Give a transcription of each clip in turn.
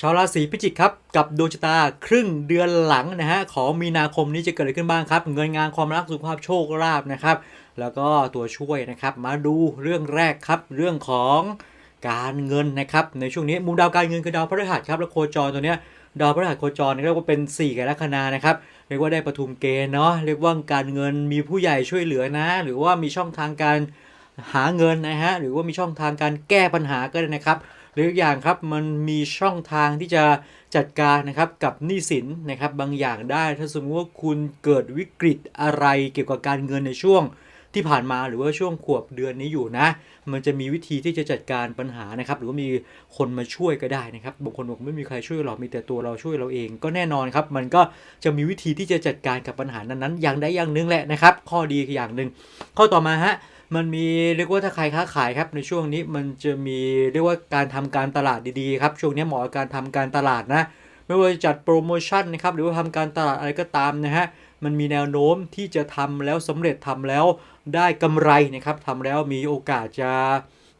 ชาวราศีพิจิกครับกับดวงชะตาครึ่งเดือนหลังนะฮะของมีนาคมนี้จะเกิดอะไรขึ้นบ้างครับ เงินงานความรักสุขภาพโชคลาภนะครับ แล้วก็ตัวช่วยนะครับ มาดูเรื่องแรกครับ เรื่องของการเงินนะครับในช่วงนี้มุมดาวการเงินคือดาวพฤหัสครับแล้วโคจรตัวเนี้ยดาวพฤหัสโคจรเรียกว่าเป็น 4กับลัคนานะครับเรียกว่าได้ประทุมเกณฑ์เนาะเรียกว่าการเงินมีผู้ใหญ่ช่วยเหลือนะ หรือว่ามีช่องทางการหาเงินนะฮะหรือว่ามีช่องทางการแก้ปัญหาก็ได้นะครับ หรืออย่างครับมันมีช่องทางที่จะจัดการนะครับกับหนี้สินนะครับบางอย่างได้ถ้าสมมติว่าคุณเกิดวิกฤตอะไรเกี่ยวกับการเงินในช่วงที่ผ่านมาหรือว่าช่วงขวบเดือนนี้อยู่นะ มันจะมีวิธีที่จะจัดการปัญหานะครับ หรือว่ามีคนมาช่วยก็ได้นะครับบางคนบอกไม่มีใครช่วยหรอกมีแต่ตัวเราช่วยเราเอง ก็แน่นอนครับมันก็จะมีวิธีที่จะจัดการกับปัญหานั้นๆ อย่างใดอย่างหนึ่งแหละนะครับ ข้อดีคืออย่างหนึ่งข้อต่อมาฮะ มันมีเรียกว่าถ้าใครค้าขายครับในช่วงนี้มันจะมีเรียกว่าการทำการตลาดดีๆครับช่วงนี้เหมาะกับการทำการตลาดนะไม่ว่าจะจัดโปรโมชั่นนะครับหรือว่าทำการตลาดอะไรก็ตามนะฮะมันมีแนวโน้มที่จะทำแล้วสำเร็จทำแล้วได้กำไรนะครับทำแล้วมีโอกาสจะ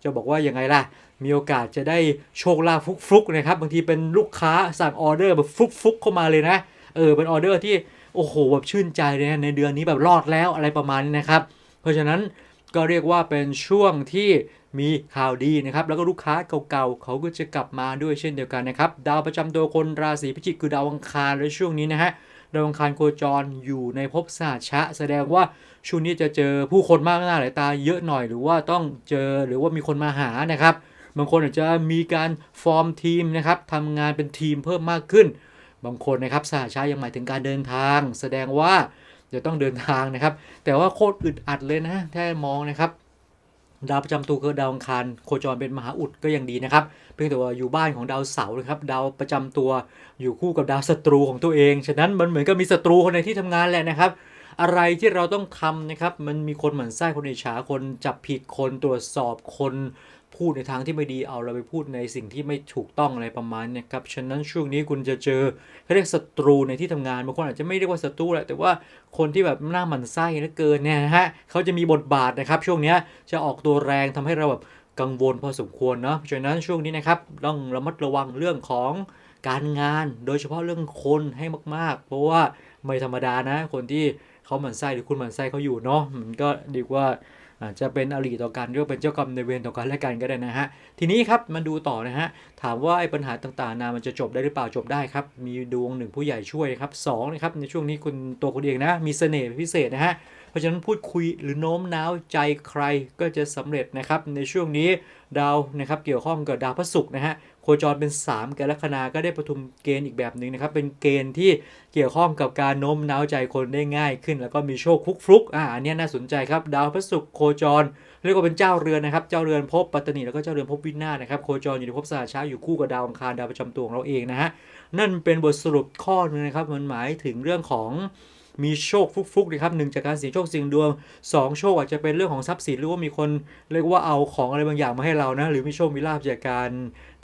จะบอกว่ายังไงล่ะ มีโอกาสจะได้โชคลาภฟุกๆนะครับบางทีเป็นลูกค้าสั่งออเดอร์แบบฟุกๆเข้ามาเลยนะเออเป็นออเดอร์ที่โอ้โหแบบชื่นใจเลยนะในเดือนนี้แบบรอดแล้วอะไรประมาณนี้นะครับ เพราะฉะนั้น ก็เรียกว่าเป็นช่วงที่มีข่าวดีนะครับ แล้วก็ลูกค้าเก่าๆเขาก็จะกลับมาด้วยเช่นเดียวกันนะครับ ดาวประจำตัวคนราศีพิจิกคือดาวอังคารในช่วงนี้นะฮะดาวอังคารโคจรอยู่ในภพสหัชะ แสดงว่าช่วงนี้จะเจอผู้คนมากหน้าหลายตาเยอะหน่อยหรือว่าต้องเจอหรือว่ามีคนมาหานะครับ บางคนอาจจะมีการฟอร์มทีมนะครับทำงานเป็นทีมเพิ่มมากขึ้น บางคนนะครับสหัชชะยังหมายถึงการเดินทาง แสดงว่า จะต้องเดินทางนะครับ แต่ว่าโคตรอึดอัดเลยนะถ้ามองนะครับ ดาวประจำตัวคือดาวอังคารโคจรเป็นมหาอุดก็ยังดีนะครับ เพียงแต่ว่าอยู่บ้านของดาวเสาร์นะครับ ดาวประจำตัวอยู่คู่กับดาวศัตรูของตัวเอง ฉะนั้นมันเหมือนกับมีศัตรูคนในที่ทำงานแหละนะครับอะไรที่เราต้องทำนะครับ มันมีคนหมั่นไส้คนอิจฉาคนจับผิดคนตรวจสอบคน พูดในทางที่ไม่ดีเอาเราไปพูดในสิ่งที่ไม่ถูกต้องอะไรประมาณเนี้ครับฉะนั้นช่วงนี้คุณจะเจอเขาเรียกศัตรูในที่ทำงานบางคนอาจจะไม่เรียกว่าศัตรูแหละแต่ว่าคนที่แบบหน้าหมันไส้เหลือเกินเนี่ยนะฮะเขาจะมีบทบาทนะครับ ช่วงนี้จะออกตัวแรงทำให้เราแบบกังวลพอสมควรเนาะฉะนั้นช่วงนี้นะครับต้องระมัดระวังเรื่องของการงาน โดยเฉพาะเรื่องคนให้มาก ๆ เพราะว่าไม่ธรรมดานะ คนที่เขาหมันไส้หรือคุณหมันไส้เขาอยู่เนาะมันก็ดีกว่า อาจจะเป็นอริต่อกันหรือเป็นเจ้ากรรมในเวรต่อกันและกันก็ได้นะฮะ ทีนี้ครับมาดูต่อนะฮะ ถามว่าไอ้ปัญหาต่างๆนามันจะจบได้หรือเปล่าจบได้ครับ มีดวงหนึ่งผู้ใหญ่ช่วยครับสองนะครับในช่วงนี้คุณตัวคุณเองนะมีเสน่ห์พิเศษนะฮะ ราะฉะนั้นพูดคุยหรือโน้มน้าวใจใครก็จะสำเร็จนะครับในช่วงนี้ดาวนะครับเกี่ยวข้องกับดาวพระศุกร์นะฮะโคจรเป็น 3กับลัคนาก็ได้ประทุมเกณฑ์อีกแบบหนึ่งนะครับ เป็นเกณฑ์ที่เกี่ยวข้องกับการโน้มน้าวใจคนได้ง่ายขึ้น แล้วก็มีโชคฟลุกฟลุกอ่าอันนี้น่าสนใจครับ ดาวพระศุกร์โคจร เรียกว่าเป็นเจ้าเรือนนะครับ เจ้าเรือนภพปัตตนีแล้วก็เจ้าเรือนภพวินาศนะครับ โคจรอยู่ในภพสหัชาอยู่คู่กับดาวอังคารดาวประจำตัวของเราเองนะฮะ นั่นเป็นบทสรุปข้อนึงนะครับ มันหมายถึงเรื่องของ มีโชคฟุกๆนะครับหนึ่งจากการเสี่ยงโชคเสี่ยงดวงสองโชคอาจจะเป็นเรื่องของทรัพย์สินหรือว่ามีคนเรียกว่าเอาของอะไรบางอย่างมาให้เรานะ หรือมีโชคมีลาภจากการ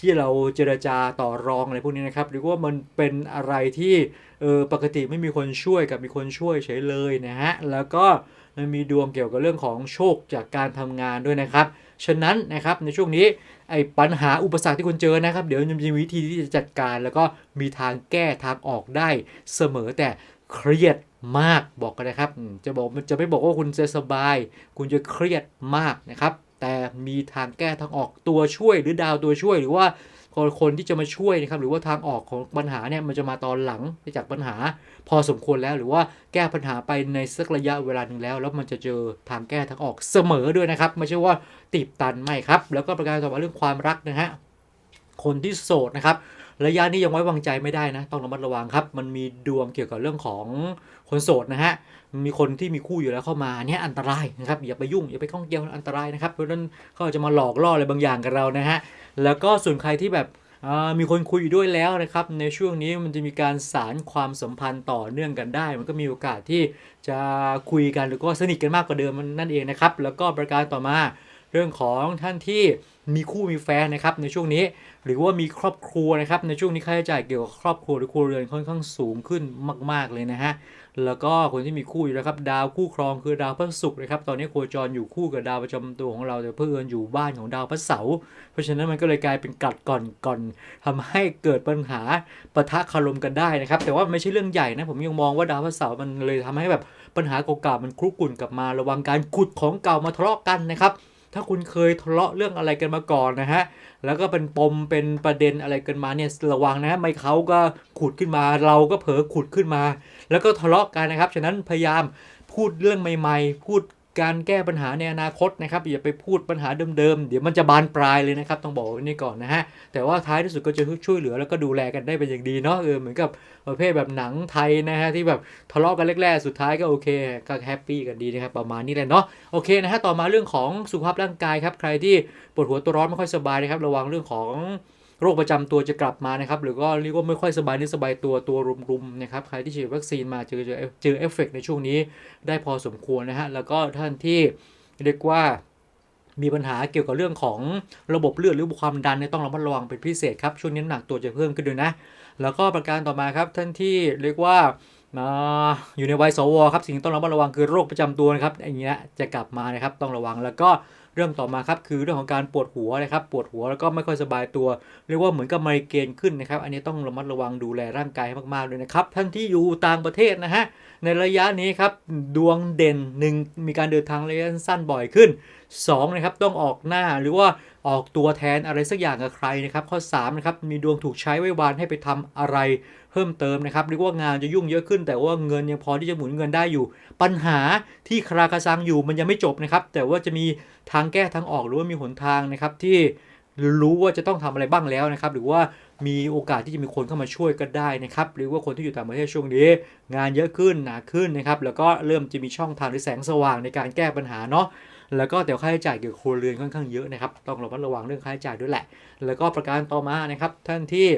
ที่เราเจรจาต่อรองอะไรพวกนี้นะครับ หรือว่ามันเป็นอะไรที่เออปกติไม่มีคนช่วยกับมีคนช่วยเฉยเลยนะฮะแล้วก็มันมีดวงเกี่ยวกับเรื่องของโชคจากการทำงานด้วยนะครับ ฉะนั้นนะครับในช่วงนี้ไอ้ปัญหาอุปสรรคที่คุณเจอนะครับ เดี๋ยวจะมีวิธีที่จะจัดการ แล้วก็มีทางแก้ทางออกได้เสมอแต่เครียด มากบอกกันนะครับ จะบอกจะไม่บอกว่าคุณจะสบาย คุณจะเครียดมากนะครับ แต่มีทางแก้ทางออกตัวช่วยหรือดาวตัวช่วยหรือว่าคนคนที่จะมาช่วยนะครับ หรือว่าทางออกของปัญหาเนี่ยมันจะมาตอนหลังจากปัญหา พอสมควรแล้ว หรือว่าแก้ปัญหาไปในสักระยะเวลาหนึ่งแล้ว แล้วมันจะเจอทางแก้ทางออกเสมอด้วยนะครับ ไม่ใช่ว่าติดตันไม่ครับ แล้วก็ประการต่อมาเรื่องความรักนะฮะคนที่โสดนะครับ ระยะนี้ยังไว้วางใจไม่ได้นะ ต้องระมัดระวังครับ มันมีดวงเกี่ยวกับเรื่องของคนโสดนะฮะ มีคนที่มีคู่อยู่แล้วเข้ามาเนี่ยอันตรายนะครับ อย่าไปยุ่งอย่าไปข้องเกี่ยวอันตรายนะครับ เพราะนั้นเขาอาจจะมาหลอกล่ออะไรบางอย่างกับเรานะฮะ แล้วก็ส่วนใครที่แบบมีคนคุยอยู่ด้วยแล้วนะครับ ในช่วงนี้มันจะมีการสารความสัมพันธ์ต่อเนื่องกันได้ มันก็มีโอกาสที่จะคุยกันหรือก็สนิทกันมากกว่าเดิมนนั่นเองนะครับ แล้วก็ประการต่อมา เรื่องของท่านที่มีคู่มีแฟนนะครับในช่วงนี้ หรือว่ามีครอบครัวนะครับในช่วงนี้ค่าใช้จ่ายเกี่ยวกับครอบครัวหรือครัวเรือนค่อนข้างสูงขึ้นมาก ๆเลยนะฮะแล้วก็คนที่มีคู่อยู่แล้วครับดาวคู่ครองคือดาวพระศุกร์นะครับตอนนี้โคจรอยู่คู่กับดาวประจำตัวของเราแต่เพื่อนอยู่บ้านของดาวพระเสาร์เพราะฉะนั้นมันก็เลยกลายเป็นกัดก่อนก่อนทำให้เกิดปัญหาปะทะคารมกันได้นะครับแต่ว่าไม่ใช่เรื่องใหญ่นะผมยังมองว่าดาวพระเสาร์มันเลยทำให้แบบปัญหาเก่าๆมันคลุกกลุ่นกลับมาระวังการขุดของเก่ามาทะเลาะกันนะครับ ถ้าคุณเคยทะเลาะเรื่องอะไรกันมาก่อนนะฮะ แล้วก็เป็นปมเป็นประเด็นอะไรกันมาเนี่ยระวังนะไม่เขาก็ขุดขึ้นมา เราก็เผลอขุดขึ้นมา แล้วก็ทะเลาะกันนะครับ ฉะนั้นพยายามพูดเรื่องใหม่ ๆ พูด การแก้ปัญหาในอนาคตนะครับอย่าไปพูดปัญหาเดิมๆเดี๋ยวมันจะบานปลายเลยนะครับ ต้องบอกไว้นี่ก่อนนะฮะแต่ว่าท้ายที่สุดก็จะช่วยเหลือแล้วก็ดูแลกันได้เป็นอย่างดีเนาะเออเหมือนกับประเภทแบบหนังไทยนะฮะที่แบบทะเลาะกันแรกๆสุดท้ายก็โอเคก็แฮปปี้กันดีนะครับประมาณนี้แหละเนาะโอเคนะฮะต่อมาเรื่องของสุขภาพร่างกายครับใครที่ปวดหัวตัวร้อนไม่ค่อยสบายนะครับระวังเรื่องของ โรคประจำตัวจะกลับมานะครับ หรือก็เรียกว่าไม่ค่อยสบายนิสบายตัวตัวรุมๆนะครับ ใครที่ฉีดวัคซีนมาเจอเจอเจอเอฟเฟกในช่วงนี้ได้พอสมควรนะฮะ แล้วก็ท่านที่เรียกว่ามีปัญหาเกี่ยวกับเรื่องของระบบเลือดหรือความดันเนี่ยต้องระมัดระวังเป็นพิเศษครับ ช่วงนี้น้ำหนักตัวจะเพิ่มขึ้นด้วยนะ แล้วก็ประการต่อมาครับท่านที่เรียกว่าอ่าอยู่ในวัยสวครับสิ่งที่ต้องระมัดระวังคือโรคประจำตัวนะครับอย่างเงี้ยจะกลับมานะครับต้องระวังแล้วก็ เรื่องต่อมาครับคือเรื่องของการปวดหัวนะครับปวดหัวแล้วก็ไม่ค่อยสบายตัว เรียกว่าเหมือนกับไมเกรนขึ้นนะครับอันนี้ต้องระมัดระวังดูแลร่างกายให้มากๆเลยนะครับท่านที่อยู่ต่างประเทศนะฮะในระยะนี้ครับดวงเด่นหนึ่งมีการเดินทางระยะสั้นบ่อยขึ้น 2นะครับต้องออกหน้าหรือว่าออกตัวแทนอะไรสักอย่างกับใครนะครับ ข้อ3นะครับมีดวงถูกใช้ไว้วานให้ไปทำอะไรเพิ่มเติมนะครับเรียกว่างานจะยุ่งเยอะขึ้น แต่ว่าเงินยังพอที่จะหมุนเงินได้อยู่ ปัญหาที่คราคาซังอยู่มันยังไม่จบนะครับ แต่ว่าจะมีทางแก้ทางออกหรือว่ามีหนทางนะครับที่รู้ว่าจะต้องทำอะไรบ้างแล้วนะครับ หรือว่ามีโอกาสที่จะมีคนเข้ามาช่วยก็ได้นะครับ หรือว่าคนที่อยู่ต่างประเทศช่วงนี้ งานเยอะขึ้นหนาขึ้นนะครับ แล้วก็เริ่มจะมีช่องทางหรือแสงสว่างในการแก้ปัญหาเนาะ แล้วก็แต่ค่าใช้จ่ายเกี่ยวกับครัวเรือนค่อนข้างเยอะนะครับต้องระมัดระวังเรื่องค่าใช้จ่ายด้วยแหละ แล้วก็ประการต่อมานะครับท่านที่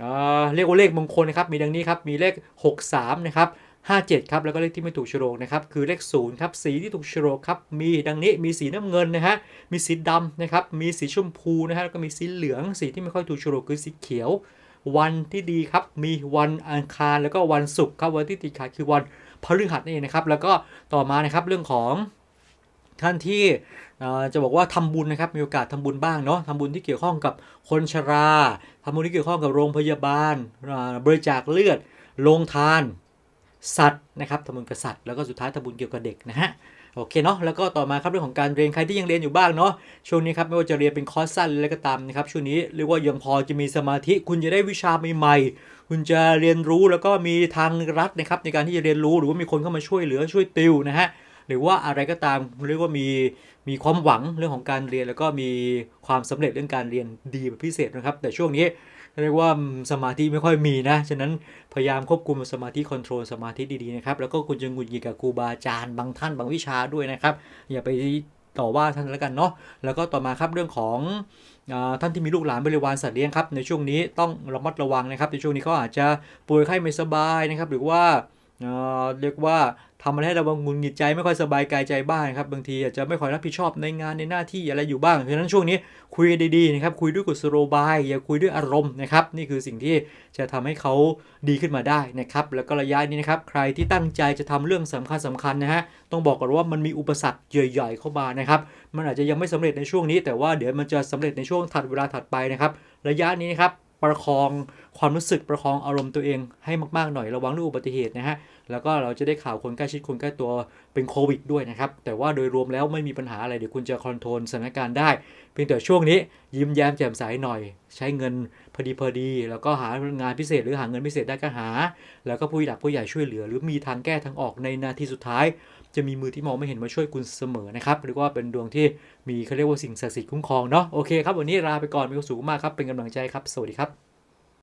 เอ่อเรียกว่าเลขมงคลนะครับมีดังนี้ครับมีเลข 63นะครับ57ครับแล้วก็เลขที่ไม่ถูกโฉลกนะครับคือเลข0ครับสีที่ถูกโฉลกครับมีดังนี้มีสีน้ำเงินนะฮะมีสีดำนะครับมีสีชมพูนะฮะแล้วก็มีสีเหลืองสีที่ไม่ค่อยถูกโฉลกคือสีเขียว วันที่ดีครับมีวันอังคารแล้วก็วันศุกร์ครับวันที่ติดขัดคือวันพฤหัสนี่เองนะครับแล้วก็ต่อมานะครับเรื่องของ ท่านที่จะบอกว่าทำบุญนะครับมีโอกาสทำบุญบ้างเนาะทำบุญที่เกี่ยวข้องกับคนชราทำบุญที่เกี่ยวข้องกับโรงพยาบาลบริจาคเลือดโรงทาน สัตว์นะครับทำบุญกับสัตว์แล้วก็สุดท้ายทำบุญเกี่ยวกับเด็กนะฮะโอเคเนาะแล้วก็ต่อมาครับเรื่องของการเรียนใครที่ยังเรียนอยู่บ้างเนาะช่วงนี้ครับไม่ว่าจะเรียนเป็นคอร์สสั้นอะไรก็ตามนะครับช่วงนี้เรียกว่ายังพอจะมีสมาธิคุณจะได้วิชาใหม่ๆคุณจะเรียนรู้แล้วก็มีทางรัดนะครับในการที่จะเรียนรู้หรือว่ามีคนเข้ามาช่วยเหลือช่วยติวนะฮะ หรือว่าอะไรก็ตามเรียกว่ามีมีความหวังเรื่องของการเรียน แล้วก็มีความสำเร็จเรื่องการเรียนดีเป็นพิเศษนะครับ แต่ช่วงนี้เรียกว่าสมาธิไม่ค่อยมีนะ ฉะนั้นพยายามควบคุมสมาธิคอนโทรลสมาธิดีๆนะครับ แล้วก็คุณจะหงุดหงิดกับครูบาอาจารย์บางท่านบางวิชาด้วยนะครับ อย่าไปต่อว่าท่านแล้วกันเนาะ แล้วก็ต่อมาครับเรื่องของท่านที่มีลูกหลานบริวารสัตว์เลี้ยงครับในช่วงนี้ต้องระมัดระวังนะครับ ในช่วงนี้เขาอาจจะป่วยไข้ไม่สบายนะครับ หรือว่าเเรียกว่า ทำอะไรให้เราบางงุนหงิดใจไม่ค่อยสบายกายใจบ้างครับบางทีอาจจะไม่ค่อยรับผิดชอบในงานในหน้าที่อะไรอยู่บ้างเพราะฉะนั้นช่วงนี้คุยดีๆนะครับคุยด้วยกุศโลบายอย่าคุยด้วยอารมณ์นะครับนี่คือสิ่งที่จะทำให้เขาดีขึ้นมาได้นะครับแล้วก็ระยะนี้นะครับใครที่ตั้งใจจะทำเรื่องสำคัญสำคัญนะฮะต้องบอกก่อนว่ามันมีอุปสรรคใหญ่ ๆ เข้ามานะครับมันอาจจะยังไม่สำเร็จในช่วงนี้ แต่ว่าเดี๋ยวมันจะสำเร็จในช่วงถัดเวลาถัดไปนะครับระยะนี้นะครับ ประคองความรู้สึกประคองอารมณ์ตัวเองให้มากๆหน่อยระวังเรื่องอุบัติเหตุนะฮะแล้วก็เราจะได้ข่าวคนใกล้ชิดคนใกล้ตัวเป็นโควิดด้วยนะครับแต่ว่าโดยรวมแล้วไม่มีปัญหาอะไรเดี๋ยวคุณจะคอนโทรลสถานการณ์ได้ เพียงแต่ช่วงนี้ยิ้มแย้มแจ่มใสหน่อย ใช้เงินพอดีพอดี แล้วก็หางานพิเศษหรือหาเงินพิเศษได้ก็หา แล้วก็ผู้หลักผู้ใหญ่ช่วยเหลือ หรือมีทางแก้ทางออกในนาทีสุดท้าย จะมีมือที่มองไม่เห็นมาช่วยคุณเสมอนะครับหรือว่าเป็นดวงที่มีเขาเรียกว่าสิ่งศักดิ์สิทธิ์คุ้มครองเนาะโอเคครับวันนี้ลาไปก่อนมีความสุขมากครับเป็นกำลังใจครับ สวัสดีครับ